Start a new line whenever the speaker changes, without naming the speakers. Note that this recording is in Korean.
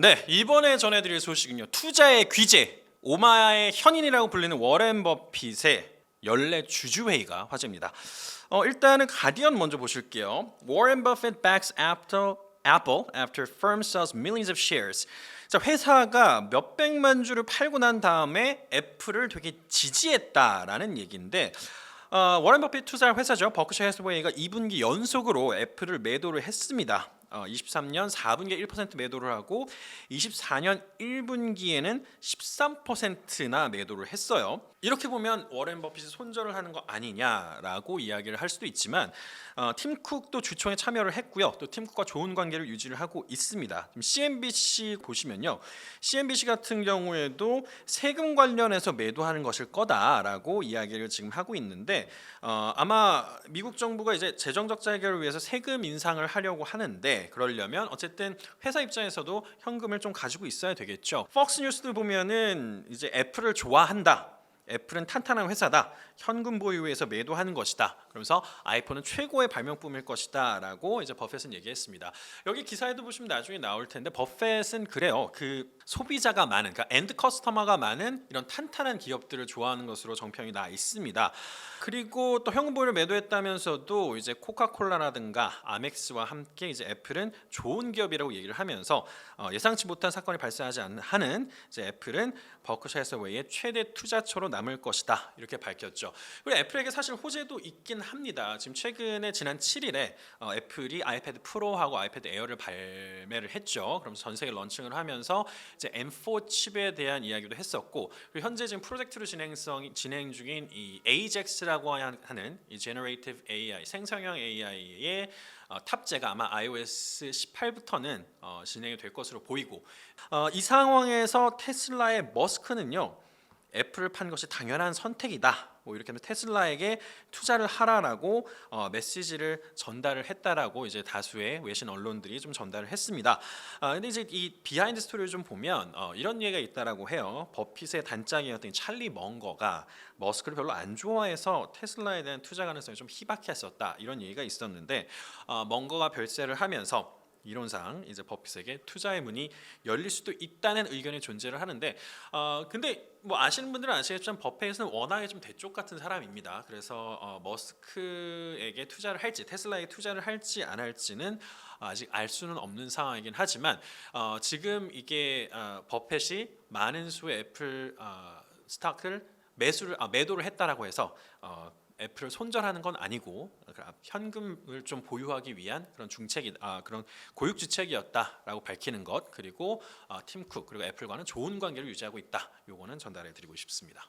네, 이번에 전해드릴 소식은요. 투자의 귀재, 오마의 현인이라고 불리는 워렌 버핏의 연례 주주회의가 화제입니다. 어, 일단은 가디언 먼저 보실게요. Warren Buffett backs Apple, Apple after firm sells millions of shares. 자, 회사가 몇 백만 주를 팔고 난 다음에 애플을 되게 지지했다라는 얘기인데 어, 워렌 버핏 투자 회사죠. 버크셔 해스웨이가 2분기 연속으로 애플을 매도를 했습니다. 어, 23년 4분기에 1% 매도를 하고 24년 1분기에는 13%나 매도를 했어요. 이렇게 보면 워렌 버핏이 손절을 하는 거 아니냐라고 이야기를 할 수도 있지만 어, 팀 쿡도 주총에 참여를 했고요. 또 팀 쿡과 좋은 관계를 유지를 하고 있습니다. CNBC 보시면요. CNBC 같은 경우에도 세금 관련해서 매도하는 것일 거다라고 이야기를 지금 하고 있는데 어, 아마 미국 정부가 이제 재정 적자 해결을 위해서 세금 인상을 하려고 하는데 그러려면 어쨌든 회사 입장에서도 현금을 좀 가지고 있어야 되겠죠. 폭스 뉴스도 보면은 이제 애플을 좋아한다. 애플은 탄탄한 회사다. 현금 보유에서 매도하는 것이다. 그러면서 아이폰은 최고의 발명품일 것이다라고 이제 버핏은 얘기했습니다. 여기 기사에도 보시면 나중에 나올 텐데 버핏은 그래요. 그 소비자가 많은 그러니까 엔드 커스터머가 많은 이런 탄탄한 기업들을 좋아하는 것으로 정평이 나 있습니다. 그리고 또 현금 보유를 매도했다면서도 이제 코카콜라라든가 아멕스와 함께 이제 애플은 좋은 기업이라고 얘기를 하면서 어, 예상치 못한 사건이 발생하지 않는 이제 애플은 버크셔 해서웨이의 최대 투자처로 남을 것이다 이렇게 밝혔죠. 그리고 애플에게 사실 호재도 있긴 합니다. 지금 최근에 지난 7일에 어, 애플이 아이패드 프로하고 아이패드 에어를 발매를 했죠. 그럼 전 세계 런칭을 하면서 이제 M4 칩에 대한 이야기도 했었고 현재 지금 프로젝트로 진행성 진행 중인 이 AJAX라고 하는 이 Generative AI 생성형 AI의 어, 탑재가 아마 iOS 18부터는 어, 진행이 될 것으로 보이고 어, 이 상황에서 테슬라의 머스크는요 애플을 판 것이 당연한 선택이다. 뭐 이렇게 하면 테슬라에게 투자를 하라라고 어, 메시지를 전달을 했다라고 이제 다수의 외신 언론들이 좀 전달을 했습니다. 아, 근데 이제 이 비하인드 스토리를 좀 보면 어, 이런 얘기가 있다라고 해요. 버핏의 단짝이었던 이 찰리 멍거가 머스크를 별로 안 좋아해서 테슬라에 대한 투자 가능성이 좀 희박했었다 이런 얘기가 있었는데 어, 멍거가 별세를 하면서 이론상 이제 버핏에게 투자의 문이 열릴 수도 있다는 의견이 존재를 하는데 어 근데 뭐 아시는 분들은 아시겠지만 버핏은 워낙에 좀 대쪽 같은 사람입니다. 그래서 어, 머스크에게 투자를 할지 테슬라에 투자를 할지 안 할지는 아직 알 수는 없는 상황이긴 하지만 어, 지금 이게 어, 버핏이 많은 수의 애플 어, 스탁을 매수를 아, 매도를 했다라고 해서 어, 애플을 손절하는 건 아니고 그러니까 현금을 좀 보유하기 위한 그런 중책이 아 그런 고육지책이었다라고 밝히는 것 그리고 아, 팀쿡 그리고 애플과는 좋은 관계를 유지하고 있다. 요거는 전달해 드리고 싶습니다.